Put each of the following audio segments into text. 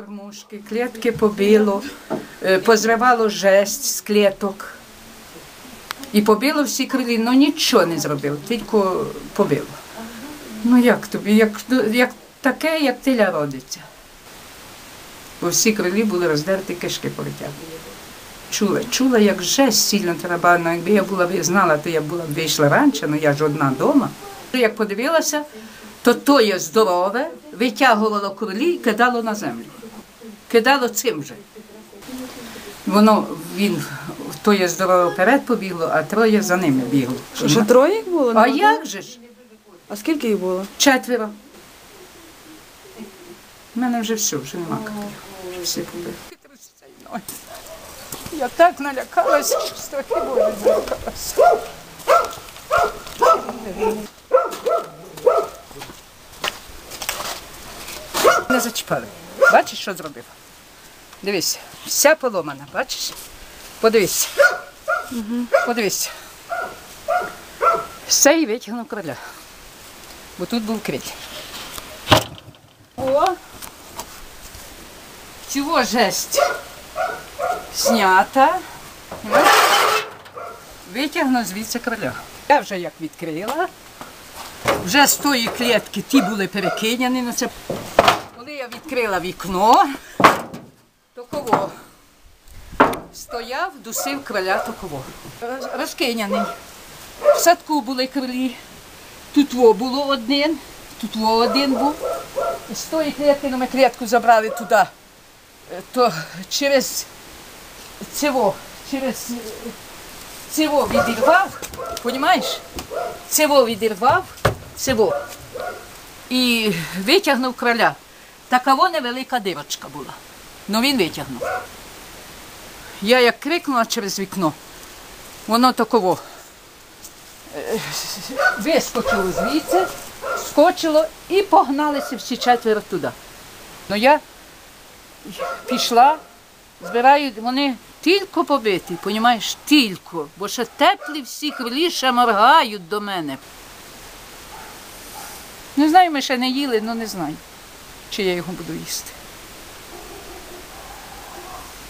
Кормушки, клітки побило, е, позривало жесть з кліток. І побило всі крилі, ну нічого не зробив, тільки побило. Ну як тобі, як, ну, як таке, як теля родиться. Бо всі крилі були роздерті, кишки полетяли. Чула, чула, як жесть сильно тарабанила. Якби я була б знала, то я була б вийшла раніше, але я ж одна вдома. Як подивилася, то тоє здорове витягувало крилі і кидало на землю. Кидало цим же. Воно він тоє здорове вперед побігло, а троє за ними бігло. Що, ще троє їх було? А Нема? як же ж? А скільки їх було? Четверо. У мене вже все, вже нема. Вже всі побили. Я так налякалася, що страхи Божі налякалася. Не зачіпали. Бачиш, що зробив? Дивись, вся поломана, бачиш? Подивись. Подивись. Все і витягнув короля. Бо тут був крик. О! Цього жесть знята. Витягну звідси короля. Я вже як відкрила. Вже з тої клітки ті були перекиняні на це. Я відкрила вікно, то кого? Стояв, дусив короля такого. Роз- Розкиняний. В садку були крилі. Тут во було один, тут во один був. З тої клітки ну, ми клітку забрали туди. Е, То через цього, через цього відірвав, понімаєш? Цього відірвав, цього. І витягнув короля. Така во невелика дирочка була. Ну він витягнув. Я як крикнула через вікно, воно таково е, вискочило звідси, скочило і погналися всі четверо туди. Ну я пішла, збираю, вони тільки побиті, понімаєш, тільки, бо ще теплі всі хвилі моргають до мене. Не знаю, ми ще не їли, але не знаю, чи я його буду їсти.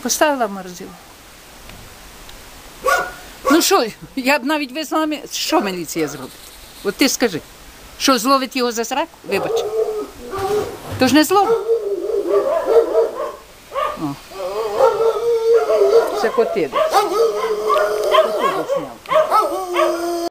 Поставила в. Ну що, я б навіть визнала, що міліція зробить? От ти скажи, що зловить його за сраку? Вибач. То ж не зловить. Це коти. Коти зняв.